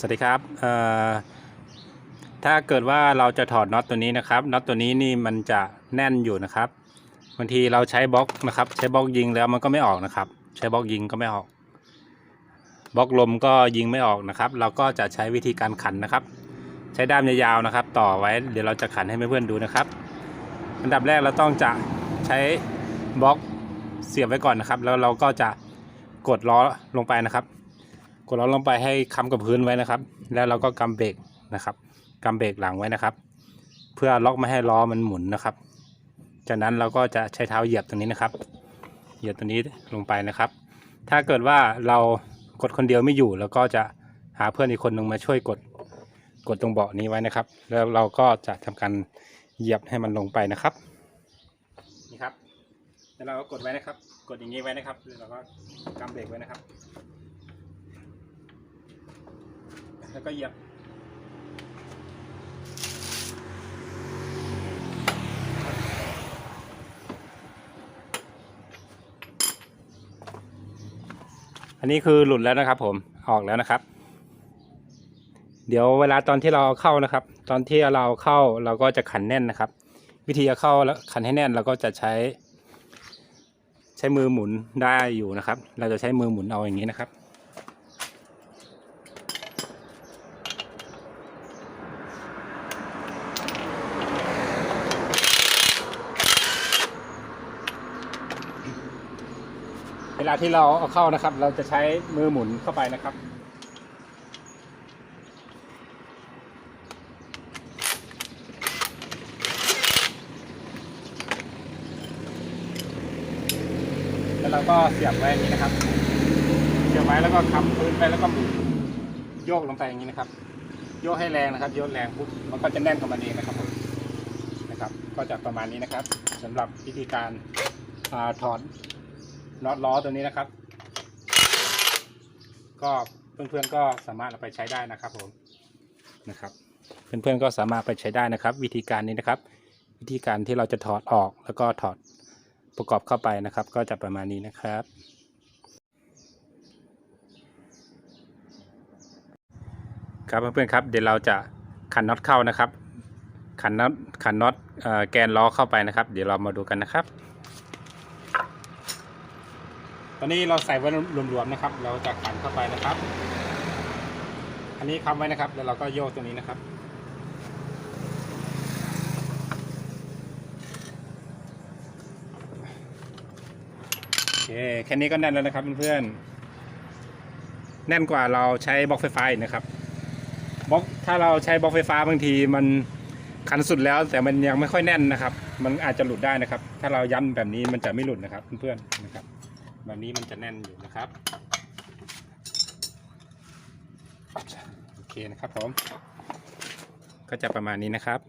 สวัสดีครับถ้าเกิดว่าเราจะถอดน็อตตัวนี้นะครับน็อตตัวนี้นี่มันจะแน่นอยู่นะครับบางทีเราใช้บล็อกนะครับ ใช้บล็อกยิงแล้วมันก็ไม่ออกนะครับ ใช้บล็อกยิงก็ไม่ออกบล็อกลมก็ยิงไม่ออกนะครับ เราก็จะใช้วิธีการขันนะครับ ใช้ด้ามยาวๆนะครับ ต่อไว้เดี๋ยวเราจะขันให้เพื่อนๆดูนะครับ อันดับแรกเราต้องจะใช้บล็อกเสียบไว้ก่อนนะครับ แล้วเราก็จะกดล้อลงไปนะครับ กดล้อลงไปให้ค้ำกับพื้นไว้นะครับ แล้วเราก็กำเบรกนะครับกำเบรกหลังไว้นะครับ เพื่อล็อกไม่ให้ล้อมันหมุนนะครับ จากนั้นเราก็จะใช้เท้าเหยียบตรงนี้นะครับ เหยียบตรงนี้ลงไปนะครับ ถ้าเกิดว่าเรากดคนเดียวไม่อยู่ แล้วก็จะหาเพื่อนอีกคนหนึ่งมาช่วยกดกดตรงเบาะนี้ไว้นะครับ แล้วเราก็จะทำการเหยียบให้มันลงไปนะครับนี่ครับแล้วเราก็กดไว้นะครับ กดอย่างนี้ไว้นะครับแล้วเราก็กำเบรกไว้นะครับ แล้วก็เหยียบ อันนี้คือหลุดแล้วนะครับ ผมออกแล้วนะครับ เดี๋ยวเวลาตอนที่เราเอาเข้านะครับ ตอนที่เราเข้าเราก็จะขันแน่นนะครับ วิธีเข้าแล้วขันให้แน่นเราก็จะใช้ ใช้มือหมุนได้อยู่นะครับ เราจะใช้มือหมุนเอาอย่างนี้นะครับ เวลาที่เราเอาเข้านะครับ เราจะใช้มือหมุนเข้าไปนะครับ แล้วเราก็เสียบไว้อย่างนี้นะครับ เสียบไว้แล้วก็ค้ำพื้นไปแล้วก็หมุนโยกลงไปอย่างนี้นะครับ โยกให้แรงนะครับ โยกแรงปุ๊บมันก็จะแน่นเข้ามาเองนะครับผมนะครับ ก็จะประมาณนี้นะครับสำหรับวิธีการอถอด น็อตล้อตัวนี้นะครับ ก็เพื่อนๆก็สามารถเอาไปใช้ได้นะครับผมนะครับ เพื่อนๆก็สามารถไปใช้ได้นะครับ วิธีการนี้นะครับ วิธีการที่เราจะถอดออกแล้วก็ถอดประกอบเข้าไปนะครับ ก็จะประมาณนี้นะครับครับเพื่อนๆครับเดี๋ยวเราจะขันน็อตเข้านะครับขันน็อตขันน็อตแกนล้อเข้าไปนะครับ เดี๋ยวเรามาดูกันนะครับ ตอนนี้เราใส่ไว้รวมๆนะครับ เราจะขันเข้าไปนะครับ อันนี้ค้ำไว้นะครับ แล้วเราก็โยกตัวนี้นะครับโอเคแค่นี้ก็แน่นแล้วนะครับเพื่อนๆแน่นกว่าเราใช้บล็อกไฟฟ้านะครับบล็อกถ้าเราใช้บล็อกไฟฟ้าบางทีมันขันสุดแล้วแต่มันยังไม่ค่อยแน่นนะครับ มันอาจจะหลุดได้นะครับ ถ้าเราย้ำแบบนี้มันจะไม่หลุดนะครับเพื่อนๆ แบบนี้มันจะแน่นอยู่นะครับ โอเคนะครับผม ก็จะประมาณนี้นะครับ